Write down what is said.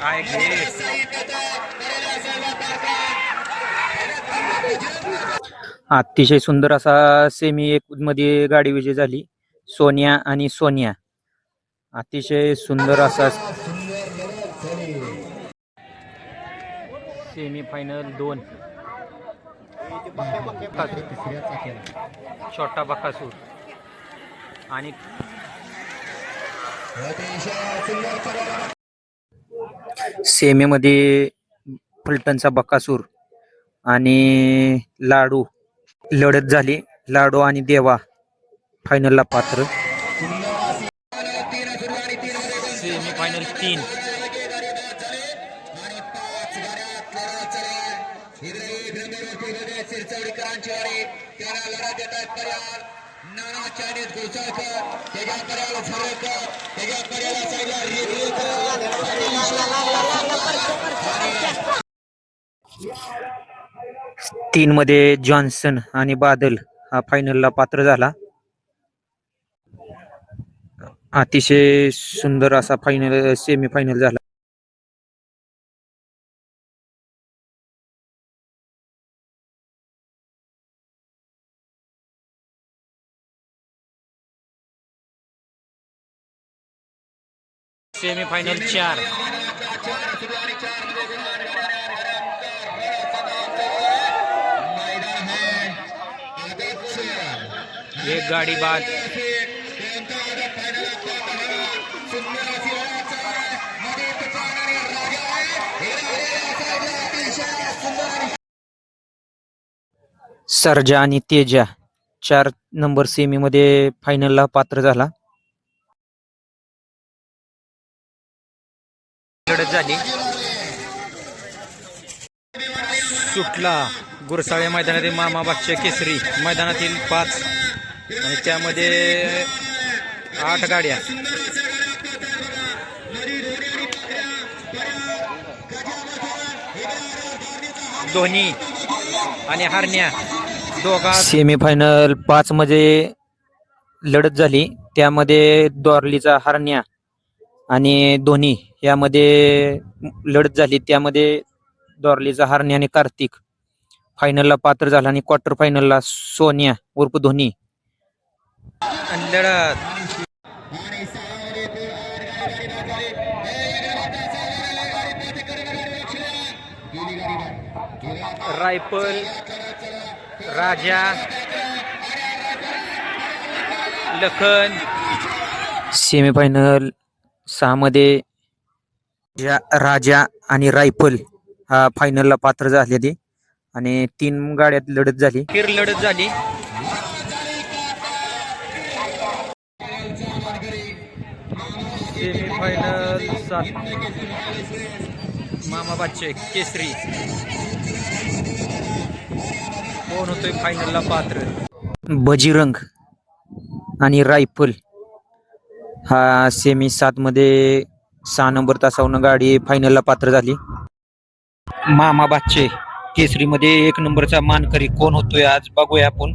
काय अतिशय सुंदर असा सेमी एक मध्ये गाडी विजय झाली. सोनिया आणि सोनिया. अतिशय सुंदर असा सेमी फायनल दोन. छोटा बकासूर. आणि सेमीमध्ये फलटणचा बकासूर आणि लाडू लढत झाली लाडू आणि देवा फायनलला पात्र सेमी फायनल तीन तीन मध्ये जॉन्सन आणि बादल हा फायनलला पात्र झाला. अतिशय सुंदर असा फायनल सेमी फायनल झाला. सेमीफायनल चार. एक गाडी बाद. सर्जा आणि तेजा चार नंबर सेमीमध्ये फायनलला पात्र झाला. लढत झाली. सुटला गुरसाळे मैदानातील मामा बादशाह केसरी. मैदानातील पाच आणि त्यामध्ये आठ गाड्या. धोनी आणि हरण्या दोघा सेमीफायनल पाच मध्ये लढत झाली. त्यामध्ये दोरलीचा हरण्या आणि धोनी यामध्ये लढत झाली. त्यामध्ये दोरलीचा हरणे आणि कार्तिक फायनलला पात्र झाला आणि क्वार्टर फायनलला सोनिया उर्फ धोनी. लढत रायफल राजा लखन. सेमीफायनल सहामध्ये या राजा आणि रायफल हा फायनलला पात्र झालेले आणि तीन गाड्यात लढत झाली. लढत झाली. सेमीफायनल सात. मामा बादशे केसरी. कोण होतोय फायनलला पात्र? बजरंग आणि रायफल. हा सेमी सात मध्ये सहा नंबर तासावरून गाडी फायनलला पात्र झाली. मामा बादशे केसरी मध्ये एक नंबरचा मानकरी कोण होतोय आज बघूया आपण.